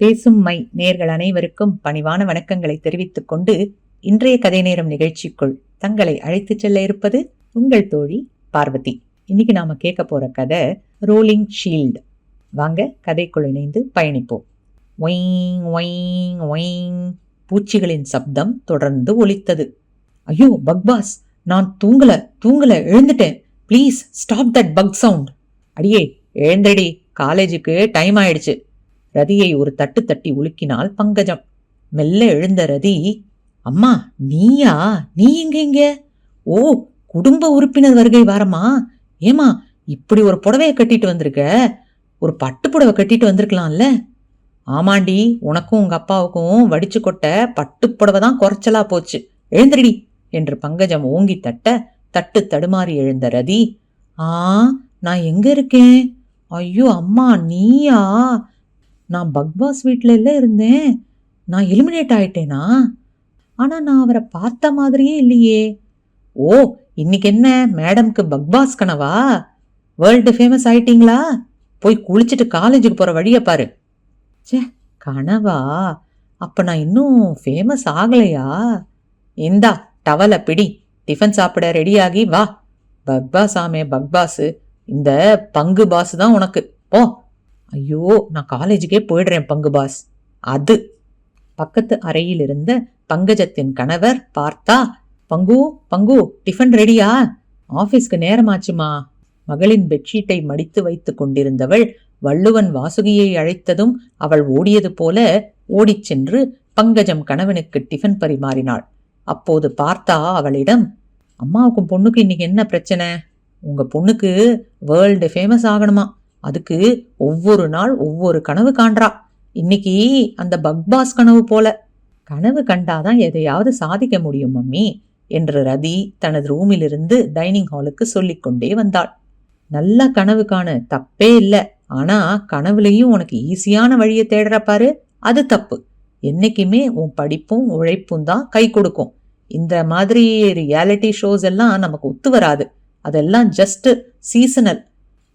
பேசும் மை நேர்கள் அனைவருக்கும் பணிவான வணக்கங்களை தெரிவித்துக் கொண்டு இன்றைய கதை நேரம் நிகழ்ச்சிக்குள் தங்களை அழைத்துச் செல்ல இருப்பது உங்கள் தோழி பார்வதி. இன்னைக்கு நாம கேட்க போற கதை ரோலிங் ஷீல்டு வாங்க கதைக்குள் இணைந்து பயணிப்போம். ஒயிங் ஒயிங் ஒயிங் பூச்சிகளின் சப்தம் தொடர்ந்து ஒலித்தது. ஐயோ பக்பாஸ் நான் தூங்கல தூங்கல எழுந்துட்டேன். Please stop that bug sound அடியே எழுந்தடி காலேஜுக்கு டைம் ஆயிடுச்சு. ரதியை ஒரு தட்டு தட்டி உலுக்கினாள் பங்கஜம். மெல்ல எழுந்த ரதி அம்மா நீயா? நீ எங்க இங்க? ஓ குடும்ப உறுப்பினர் வருகை வாரமா? ஏமா இப்படி ஒரு புடவையை கட்டிட்டு வந்திருக்க? ஒரு பட்டு புடவை கட்டிட்டு வந்திருக்கலாம்ல? ஆமாண்டி உனக்கும் உங்க அப்பாவுக்கும் வடிச்சு கொட்ட பட்டு புடவை தான் குறைச்சலா போச்சு. எழுந்திரடி என்று பங்கஜம் ஓங்கி தட்ட தட்டு தடுமாறி எழுந்த ரதி ஆ நான் எங்க இருக்கேன்? ஐயோ அம்மா நீயா? நான் பக்பாஸ் வீட்டில் இல்லை இருந்தேன். நான் எலிமினேட் ஆயிட்டேனா? ஆனால் நான் அவரை பார்த்த மாதிரியே இல்லையே. ஓ இன்னைக்கு என்ன? மேடம்க்கு பக்பாஸ் கனவா? வேர்ல்டு ஃபேமஸ் ஆயிட்டீங்களா? போய் குளிச்சுட்டு காலேஜுக்கு போகிற வழியை பாரு. ச்சே கனவா? அப்போ நான் இன்னும் ஃபேமஸ் ஆகலையா? இந்தா டவலை பிடி. டிஃபன் சாப்பிட ரெடியாகி வா. பக்பாஸ் ஆமே பக்பாஸு இந்த பங்கு பாஸ் தான் உனக்கு. போ. ஐயோ நான் காலேஜுக்கே போயிடுறேன் பங்கு பாஸ் அது. பக்கத்து அறையில் இருந்த பங்கஜத்தின் கணவர் பார்த்தா பங்கு பங்கு டிஃபன் ரெடியா ஆஃபீஸ்க்கு நேரமாச்சுமா? மகளின் பெட்ஷீட்டை மடித்து வைத்துக் கொண்டிருந்தவள் வள்ளுவன் வாசுகியை அழைத்ததும் அவள் ஓடியது போல ஓடிச் சென்று பங்கஜம் கணவனுக்கு டிஃபன் பரிமாறினாள். அப்போது பார்த்தா அவளிடம் அம்மாவுக்கும் பொண்ணுக்கு இன்னைக்கு என்ன பிரச்சனை? உங்க பொண்ணுக்கு வேர்ல்டு ஃபேமஸ் ஆகணுமா? அதுக்கு ஒவ்வொரு நாள் ஒவ்வொரு கனவு காண்றா. இன்னைக்கு அந்த பக்பாஸ் கனவு போல. கனவு கண்டாதான் எதையாவது சாதிக்க முடியும் மம்மி என்று ரதி தனது ரூமிலிருந்து டைனிங் ஹாலுக்கு சொல்லிக்கொண்டே வந்தாள். நல்லா கனவு காண தப்பே இல்லை. ஆனா கனவுலையும் உனக்கு ஈஸியான வழியை தேடுற பாரு. அது தப்பு. என்னைக்குமே உன் படிப்பும் உழைப்பும் தான் கை கொடுக்கும். இந்த மாதிரி ரியாலிட்டி ஷோஸ் எல்லாம் நமக்கு ஒத்து வராது. அதெல்லாம் ஜஸ்ட் சீசனல்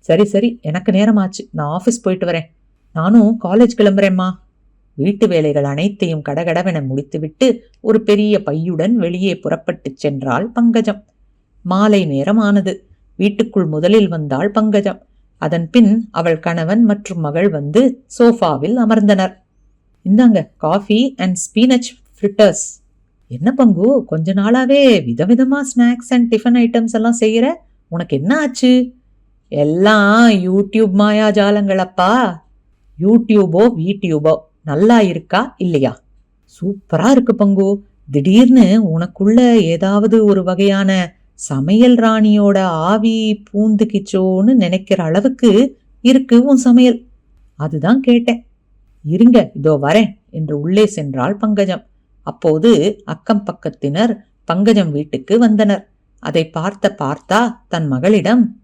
சரி சரி எனக்கு நேரமாச்சு. நான் ஆஃபீஸ் போயிட்டு வரேன். நானும் காலேஜ் கிளம்புறேம்மா. வீட்டு வேலைகள் அனைத்தையும் கடகடவென முடித்துவிட்டு ஒரு பெரிய பையுடன் வெளியே புறப்பட்டுச் சென்றாள் பங்கஜம். மாலை நேரம் ஆனது வீட்டுக்குள் முதலில் வந்தாள் பங்கஜம். அதன் பின் அவள் கணவன் மற்றும் மகள் வந்து சோஃபாவில் அமர்ந்தனர். இந்தாங்க காஃபி அண்ட் ஸ்பீனச் ஃப்ரிட்டர்ஸ் என்ன பங்கு? கொஞ்ச நாளாவே விதவிதமா ஸ்நாக்ஸ் அண்ட் டிஃபன் ஐட்டம்ஸ் எல்லாம் செய்யற? உனக்கு என்ன ஆச்சு? எல்லாம் யூடியூப் மாயாஜாலங்களப்பா. யூடியூபோ வீடியூபோ நல்லா இருக்கா இல்லையா? சூப்பரா இருக்கு பங்கு. திடீர்னு உனக்குள்ள ஏதாவது ஒரு வகையான சமையல் ராணியோட ஆவி பூந்துக்கிச்சோன்னு நினைக்கிற அளவுக்கு இருக்கு உன் சமையல். அதுதான் கேட்டேன். இருங்க இதோ வரேன் என்று உள்ளே சென்றாள் பங்கஜம். அப்போது அக்கம் பக்கத்தினர் பங்கஜம் வீட்டுக்கு வந்தனர். அதை பார்த்த பார்த்தா தன் மகளிடம்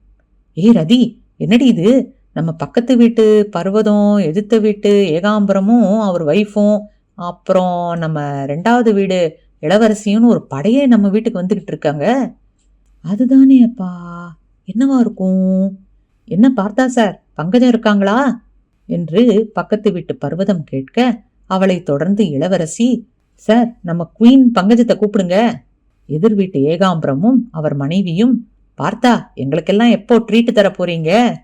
ஏ ரதி என்னடி இது? நம்ம பக்கத்து வீட்டு பர்வதம் எதிர்த்த வீட்டு ஏகாம்பரமும் அவர் ஒய்ஃபும் அப்புறம் நம்ம ரெண்டாவது வீடு இளவரசியும்னு ஒரு படையே நம்ம வீட்டுக்கு வந்துக்கிட்டு இருக்காங்க. அதுதானே அப்பா என்னவா இருக்கும்? என்ன பார்த்தா சார் பங்கஜம் இருக்காங்களா? என்று பக்கத்து வீட்டு பர்வதம் கேட்க அவளை தொடர்ந்து இளவரசி சார் நம்ம குயின் பங்கஜத்தை கூப்பிடுங்க. எதிர் வீட்டு ஏகாம்பரமும் அவர் மனைவியும் பார்த்தா எங்களுக்கெல்லாம் எப்போ ட்ரீட் தர போறீங்க?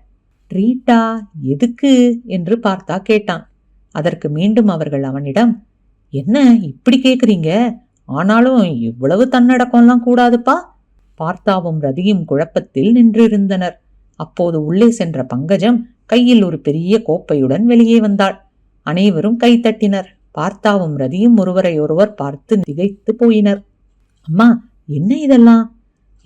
ட்ரீட்டா எதுக்கு? என்று பார்த்தா கேட்டான். அதற்கு மீண்டும் அவர்கள் அவனிடம் என்ன இப்படி கேக்குறீங்க? ஆனாலும் இவ்வளவு தன்னடக்கம்லாம் கூடாதுப்பா? பார்த்தாவும் ரதியும் குழப்பத்தில் நின்றிருந்தனர். அப்போது உள்ளே சென்ற பங்கஜம் கையில் ஒரு பெரிய கோப்பையுடன் வெளியே வந்தாள். அனைவரும் கைத்தட்டினர் பார்த்தாவும் ரதியும் ஒருவரை ஒருவர் பார்த்து திகைத்து போயினர். அம்மா என்ன இதெல்லாம்?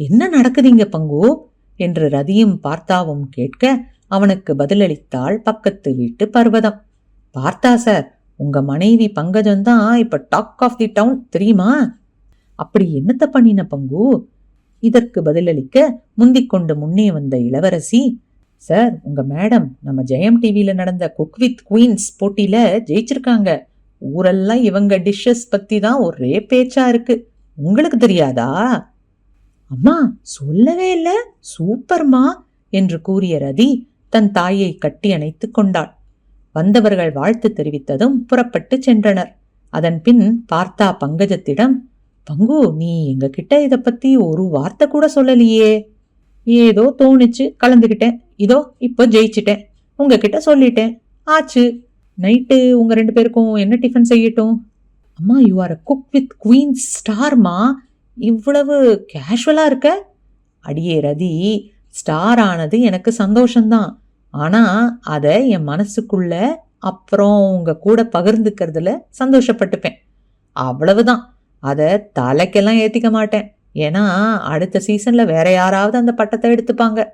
என்ன நடக்குதுங்க பங்கு? என்று ரதியும் பார்த்தாவும் கேட்க அவனுக்கு பதிலளித்தாள் பக்கத்து வீட்டு பர்வதம். பார்த்தா சார் உங்க மனைவி பங்கஜம் தான் இப்ப டாக் ஆஃப் தி டவுன் தெரியுமா? அப்படி என்னத்த பண்ணின பங்கு? இதற்கு பதிலளிக்க முந்திக் கொண்டு முன்னே வந்த இளவரசி சார் உங்க மேடம் நம்ம ஜெயம் டிவியில நடந்த குக் வித் குயின்ஸ் போட்டியில ஜெயிச்சிருக்காங்க. ஊரெல்லாம் இவங்க டிஷ்ஷஸ் பத்தி தான் ஒரே பேச்சா இருக்கு. உங்களுக்கு தெரியாதா? அம்மா சொல்லவே இல்லை. சூப்பர்மா என்று கூறிய ரதி தன் தாயை கட்டி அணைத்து கொண்டாள். வந்தவர்கள் வாழ்த்து தெரிவித்ததும் புறப்பட்டு சென்றனர். அதன் பின் பார்த்தா பங்கஜத்திடம் பங்கு நீ எங்க கிட்ட இத பத்தி ஒரு வார்த்தை கூட சொல்லலையே. ஏதோ தோணுச்சு கலந்துக்கிட்டேன் இதோ இப்போ ஜெயிச்சிட்டேன். உங்ககிட்ட சொல்லிட்டேன். ஆச்சு. நைட்டு உங்க ரெண்டு பேருக்கும் என்ன டிஃபன் செய்யட்டும்? அம்மா you are a cook with queen ஸ்டார்மா இவ்வளவு கேஷுவலாக இருக்க? அடியே ரதி ஸ்டார் ஆனது எனக்கு சந்தோஷந்தான் ஆனால் அதை என் மனசுக்குள்ள அப்புறம் உங்கள் கூட பகிர்ந்துக்கிறதுல சந்தோஷப்பட்டுப்பேன். அவ்வளவுதான். அதை தலைக்கெல்லாம் ஏற்றிக்க மாட்டேன். ஏன்னா அடுத்த சீசனில் வேற யாராவது அந்த பட்டத்தை எடுத்துப்பாங்க.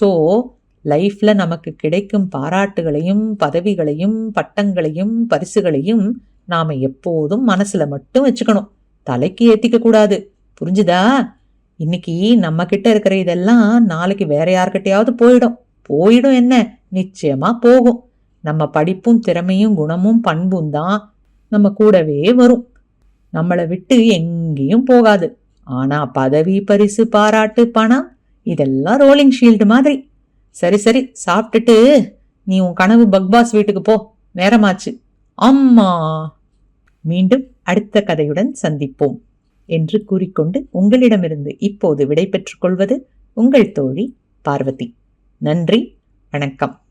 ஸோ லைஃப்பில் நமக்கு கிடைக்கும் பாராட்டுகளையும் பதவிகளையும் பட்டங்களையும் பரிசுகளையும் நாம் எப்போதும் மனசில் மட்டும் வச்சுக்கணும். தலைக்கு ஏற்றிக்க கூடாது. புரிஞ்சுதா? இன்னைக்கு நம்ம கிட்ட இருக்கிற இதெல்லாம் நாளைக்கு வேற யார்கிட்டயாவது போயிடும். போயிடும் என்ன? நிச்சயமா போகும். நம்ம படிப்பும் திறமையும் குணமும் பண்பும் தான் நம்ம கூடவே வரும். நம்மளை விட்டு எங்கேயும் போகாது. ஆனா பதவி பரிசு பாராட்டு பணம் இதெல்லாம் ரோலிங் ஷீல்டு மாதிரி. சரி சரி சாப்பிட்டுட்டு நீ உன் கனவு பக்பாஸ் வீட்டுக்கு போ. நேரமாச்சு. அம்மா! மீண்டும் அடுத்த கதையுடன் சந்திப்போம். என்று கூறிக்கொண்டு உங்களிடமிருந்து இப்போது விடைபெற்றுக் கொள்வது உங்கள் தோழி பார்வதி. நன்றி வணக்கம்.